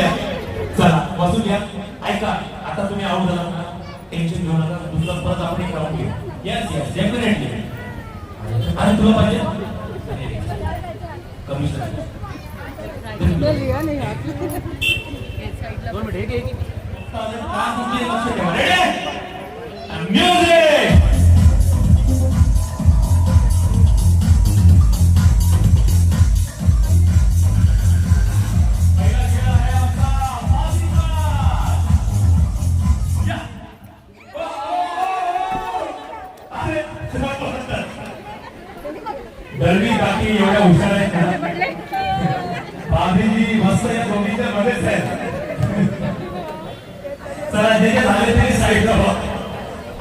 केल्या चला बसून घ्या. ऐका आता तुम्ही आऊट झाला टेन्शन घेऊ नका. दुसरं परत आपण एक राऊंड घेऊ. येस येस डेफिनेटली आणि तुला पाहिजे? कमिशन दोन मिनिट म्युझिक दरवी काकी एवढ्या हुशार आहेत ना बाबीजी मस्त या दोन्हीच्या मध्येच आहेत. चला जे जे झाले ते साईडला बघ.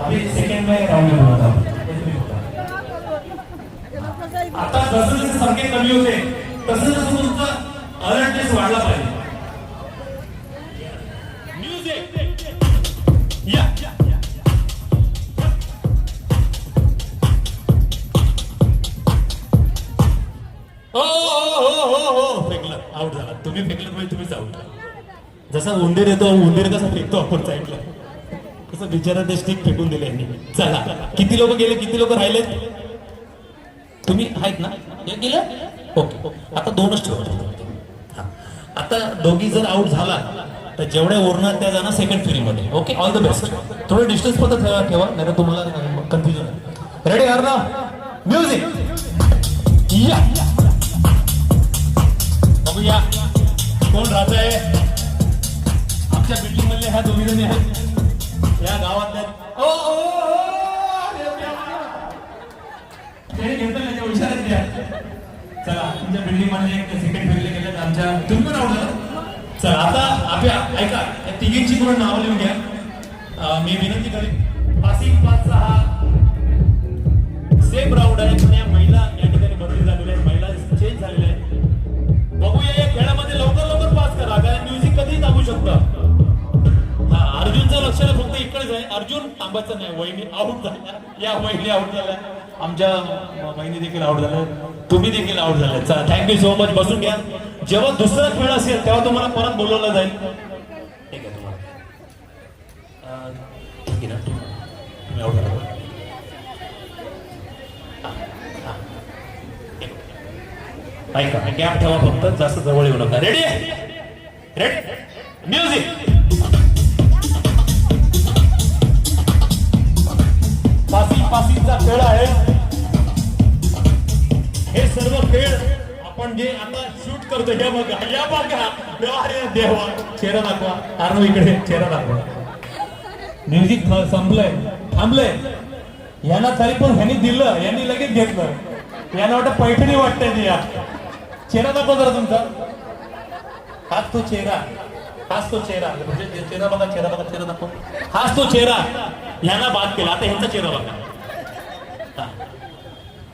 आम्ही सेकंडमध्ये राऊंड घेऊन आता जसं जसे संख्या कमी होते तसं तसं तुमचा अलर्टनेस वाढला पाहिजे. उंदीर येतो उंदीर कसा फेकतो आपण साईडला कसं बिचारा ते स्टिक फेकून दिले यांनी. चला किती लोक गेले किती लोक राहिले तुम्ही आहेत ना? हे गेलं? ओके आता दोनच ठेवा. आता दोघी जर आउट झाला तर जेवढ्या उरणार त्या जाणार सेकंड फेरीमध्ये. ओके ऑल द बेस्ट थोडं डिस्टन्स पण ठेवा ठेवा नाही तुम्हाला कन्फ्युजन रेडी आर ना म्युझिक या. बघूया. कोण राहत आहे आमच्या बिल्डिंग मधले ह्या दोघी जणी आहेत. या गावातल्या ओ, ओ, ते त्याच्या हुशार चला तुमच्या बिल्डिंगमध्ये एक सेकंड फेरीला आमच्या तुम्ही पण आवडलं चला आता आपल्या ऐका या तिघींची पूर्ण नावं लिहून घ्या. मी विनंती करेन. पासिंग पाच सहा. सेम राऊंड आहे. नाही अर्जुन थांबायचं नाही वहिनी आऊट झाल्या. या वहिनी आऊट झाल्या. आमच्या बहिणी देखील आऊट झाल्या. तुम्ही देखील आऊट झाल्या. चला थँक्यू सो मच बसून घ्या. जेव्हा दुसरा खेळ असेल तेव्हा तुम्हाला परत बोलवलं जाईल. ठीक आहे तुम्हाला. ठीक आहे ना? तुम्ही आऊट झाला. ऐका गॅप ठेवा फक्त. जास्त जवळ येऊ नका. रेडी रेडी म्युझिक शूट हे बघा या बघा. अरे देवा. चेहरा दाखवा. अर्णव इकडे चेहरा दाखवा. म्युझिक संपलंय. थांबलंय. यांना तरी पण ह्यांनी दिलं यांनी लगेच घेतलं. यांना वाटतं पैठणी वाटतंय या चेहरा दाखवा जरा तुमचा. हाच तो चेहरा. हाच तो चेहरा. म्हणजे चेहरा बघा चेहरा बघा चेहरा दाखव. हाच तो चेहरा. यांना बाद केला. आता ह्यांचा चेहरा बघा. हा.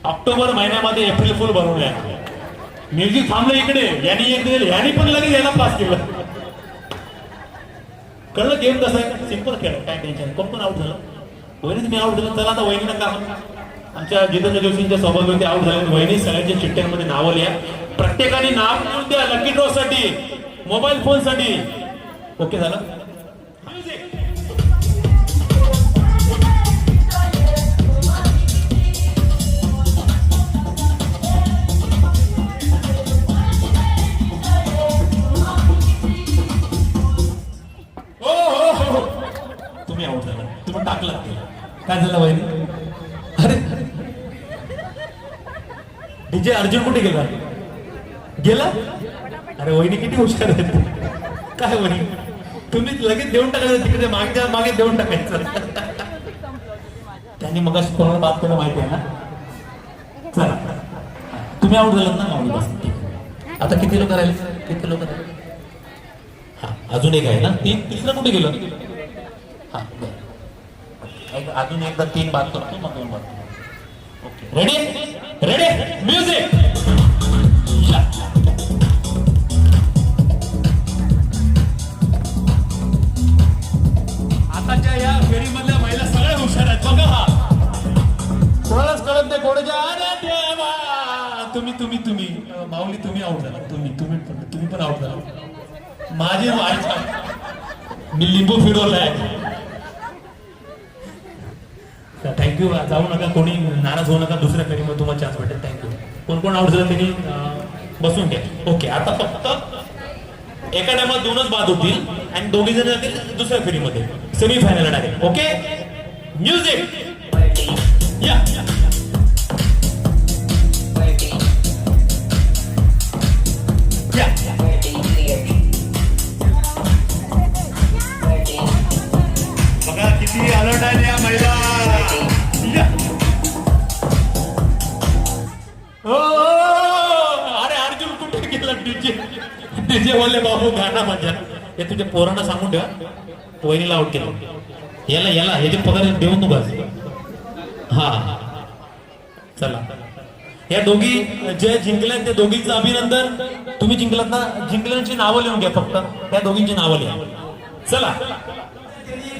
ऑक्टोबर महिन्यामध्ये एप्रिल फुल बनवलंय म्युझिक थांबलं इकडे. यांनी एक दिलं यांनी पण लगेच याला पास केलं. कळलं गेम कसं आहे? सिंपल खेळ काय टेन्शन कोण पण आउट झालं. वहिनीच मी आउट झालं. चला आता वहिनी काम आमच्या जितेंद्र जोशींच्या सौभाग्यवती आउट झाले. वहिनी सगळ्यांच्या चिठ्ठ्यांमध्ये नावं लिहा. प्रत्येकाने नाव लिहून द्या. लकी ड्रॉ साठी मोबाईल फोनसाठी. ओके झालं? म्हणजे अर्जुन कुठे गेला? गेला? अरे वहिनी किती हुशार आहेत. काय वहिनी? तुम्ही लगेच देऊन टाकायचं तिकडे मागे मागे देऊन टाकायचं. त्यांनी मग कोणाला बात केलं माहिती आहे ना? चला. तुम्ही आऊट झालात ना माऊली आता किती लोक राहिले? किती लोक राहिले? हा अजून एक आहे ना? तीन तिसरं कुठे गेलं? हा बरं. अजून एकदा तीन बात करतो मग दोन बात ओके रेडी रेडी म्युझिक आताच्या या फेरीमधल्या महिला सगळ्या हुशार आहेत. कोणालाच तुम्ही तुम्ही तुम्ही. माऊली तुम्ही आउट झाला. तुम्ही तुम्ही पण तुम्ही पण झाला. माझे मी लिंबू फिरवलाय. थँक्यू जाऊ नका कोणी नाराज होऊ नका दुसऱ्या फेरीमध्ये तुम्हाला चान्स भेटेल. थँक्यू कोण कोण आउट झालं त्यांनी बसून घ्या. ओके आता फक्त एका टायमात दोनच बाद होतील आणि दोघी जण जातील दुसऱ्या फेरीमध्ये सेमी फायनल टाकेल ओके म्युझिक या या डीजे बोलले बाबू गाणं म्हणजे. हे तुझ्या पोरांना सांगून ठेवा. वहिनीला आउट केलं. याला याला ह्याचे पगार देऊन तू बस. हा. चला. या दोघी जे जिंकल्या त्या दोघींचं अभिनंदन. तुम्ही जिंकलात ना जिंकल्यांची नावं लिहून घ्या फक्त. त्या दोघींची नावं लिहा. चला.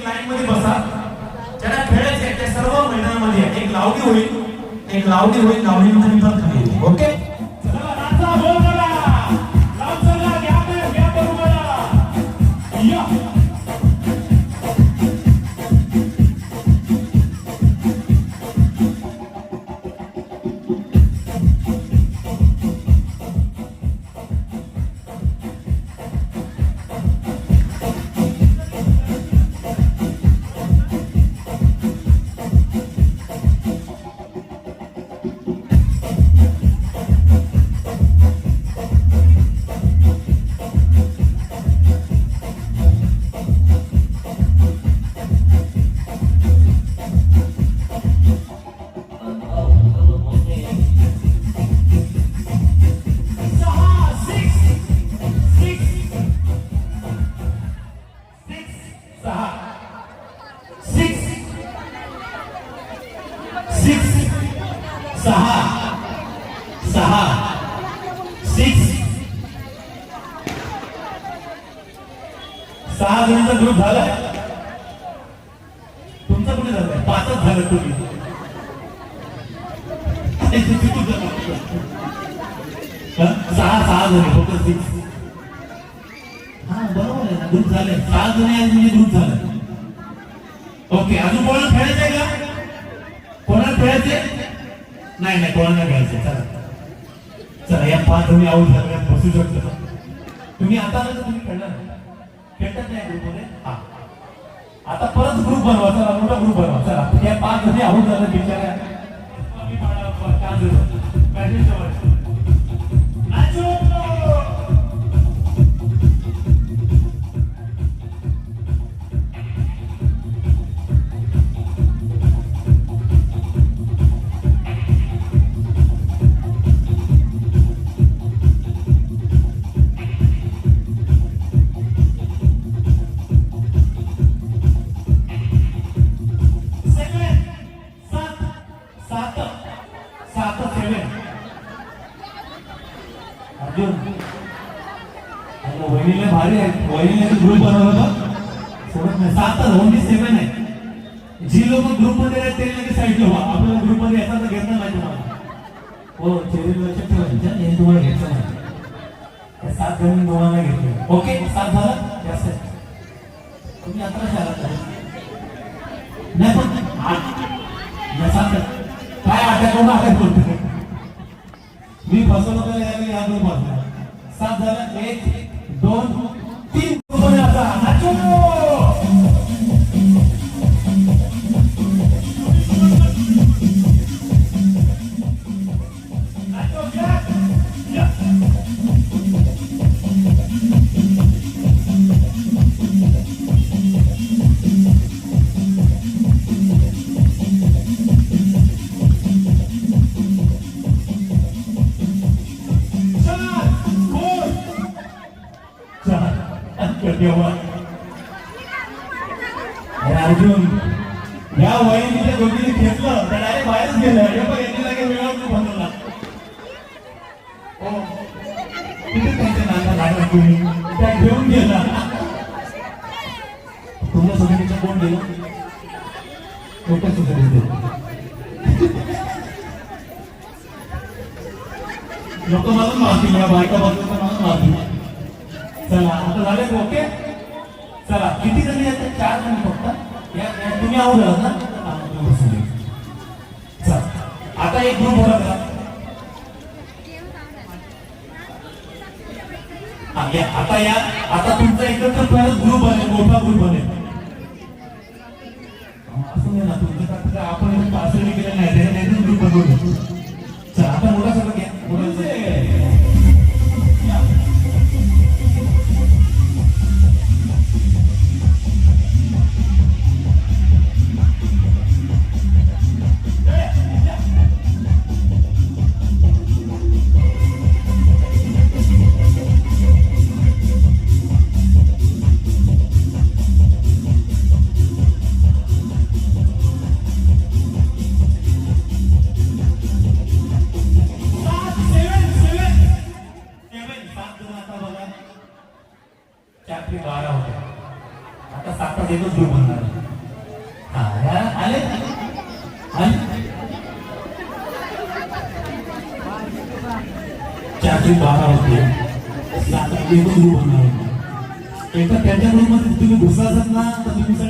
लाईन मध्ये बसा. ज्यांना खेळायचे त्या सर्व मैदानामध्ये एक लावणी होईल. एक लावणी होईल. लावणीनंतर मी पण खाली ओके? Yeah. नाही नाही कोणाला नाही खेळायचे चला. चला या पाच तुम्ही आऊट झाल्या बसू शकतो. तुम्ही आता आलं तर तुम्ही खेळणार. खेळतात नाही ग्रुपमध्ये हा. आता परत ग्रुप बनवा चला मोठा ग्रुप बनवा चला. या पाच जणी आऊट झाल्या बिचाऱ्या. कमी पाडा, काय झालं? बॅटरीच्या ग्रुपमध्ये ग्रुपमध्ये आहेत ते लगेच साईड ला आपल्याला ग्रुपमध्ये येतात तर घेतलं नाही तुम्हाला हो चेहरे लक्षात ठेवायचं हे तुम्हाला घेतलं नाही सात जण दोघांना घेतलं ओके सात झालं? जास्त तुम्ही आता शाळा आलात नाही? पण आठ. काय अटॅक अटॅक बोलतो मी फसवलं यावेळी या ग्रुप सात झालं? एक दोन तीन. group अर्जुन या वयाने तिच्या दोघीने खेचलं तर डायरेक्ट बाहेरच गेलं हे पण यांनी लगेच वेळाच बनवला. हो. घेऊन गेला. तुमच्या सुगंधीच्या कोण गेलं? छोट्या सुगंधी लोक मला माफी या बायका बघतो मला माफी चला आता झाले ओके? चला किती जणी आहेत? चार जणी तुम्ही आवडलं ना आता एक ग्रुप होता का आता या आता तुमचा एकत्र परत ग्रुप बनेल मोठा ग्रुप बनेल tapi ini bursa senang, tapi bisa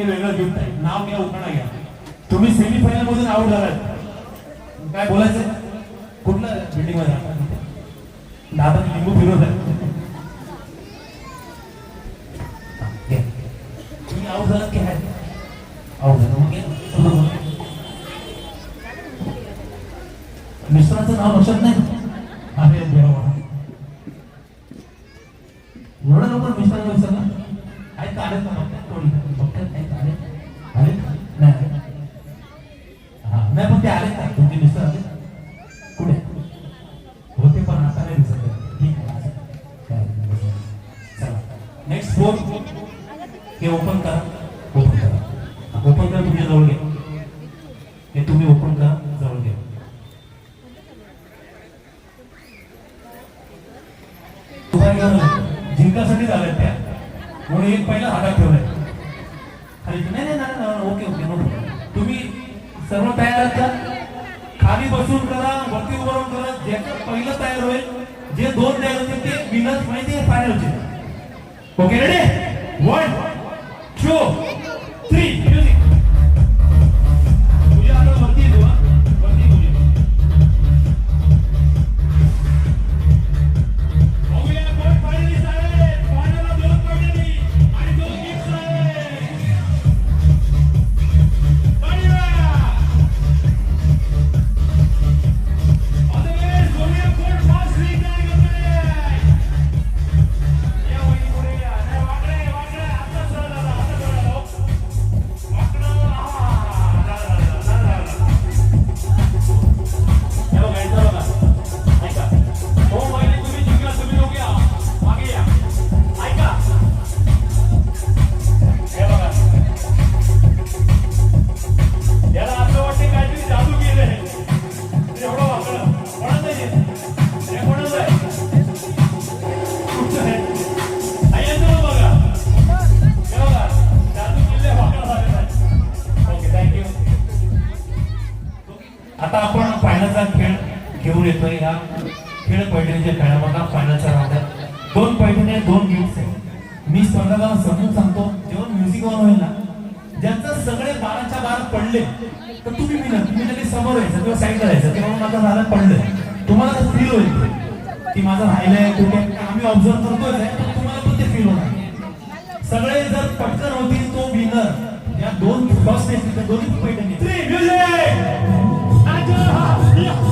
ते वेगळं गिफ्ट आहे नाव घ्या उखाणा घ्या. तुम्ही सेमीफायनल मधून आउट झालात. काय बोलायचं? कुठलं? बिल्डिंगमध्ये दादा लिंबू फिरवत आहे तुम्ही झालात की आहे आउट झालं. मग मिस्टरांचं नाव लक्षात नाही? अरे सर्व तयार असतात खाली बसून करा वरती उभं राहून करा. ज्याचं पहिलं तयार होईल जे दोन तयार होते ते विनर्स माहिती फायनलचे. ओके रेडी वन टू गुण येतो या खेळ पैठणीच्या खेळामध्ये फायनलचा राहतात दोन पैठणी आहे दोन गिफ्ट आहे. मी स्पर्धकाला समजून सांगतो जेव्हा म्युझिक ऑन होईल ना ज्यांचं सगळे बाराच्या बारा पडले तर तुम्ही विनर तुम्ही त्यांनी समोर यायचं किंवा साईडला जायचं तेव्हा माझं झालं पडलं. तुम्हाला फील होईल की माझं राहिलंय कुठे आम्ही ऑब्झर्व करतोय पण तुम्हाला पण ते फील होणार. सगळे जर पटकन होतील तो विनर या दोन फर्स्ट दोन्ही पैठणी Yeah.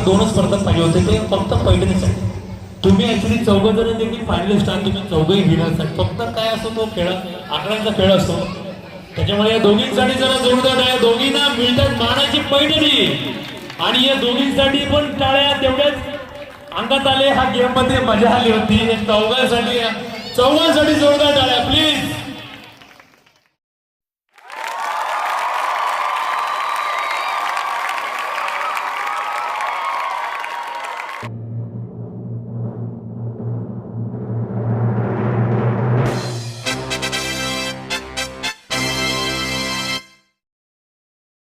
आहे दोनच स्पर्धक पाहिजे होते ते फक्त पैठणीसाठी तुम्ही ऍक्च्युली चौघं जरी देखील फायनलिस्ट आहात तुम्ही चौघही विनर्स फक्त काय असतो तो खेळ? आकड्यांचा खेळ असतो. त्याच्यामुळे या दोघींसाठी जरा जोरदार आहे. दोघींना मिळतात मानाची पैठणी. आणि या दोघींसाठी पण टाळ्या तेवढ्याच अंगात आले. हा गेममध्ये मजा आली होती. या चौघांसाठी चौघांसाठी जोरदार टाळ्या प्लीज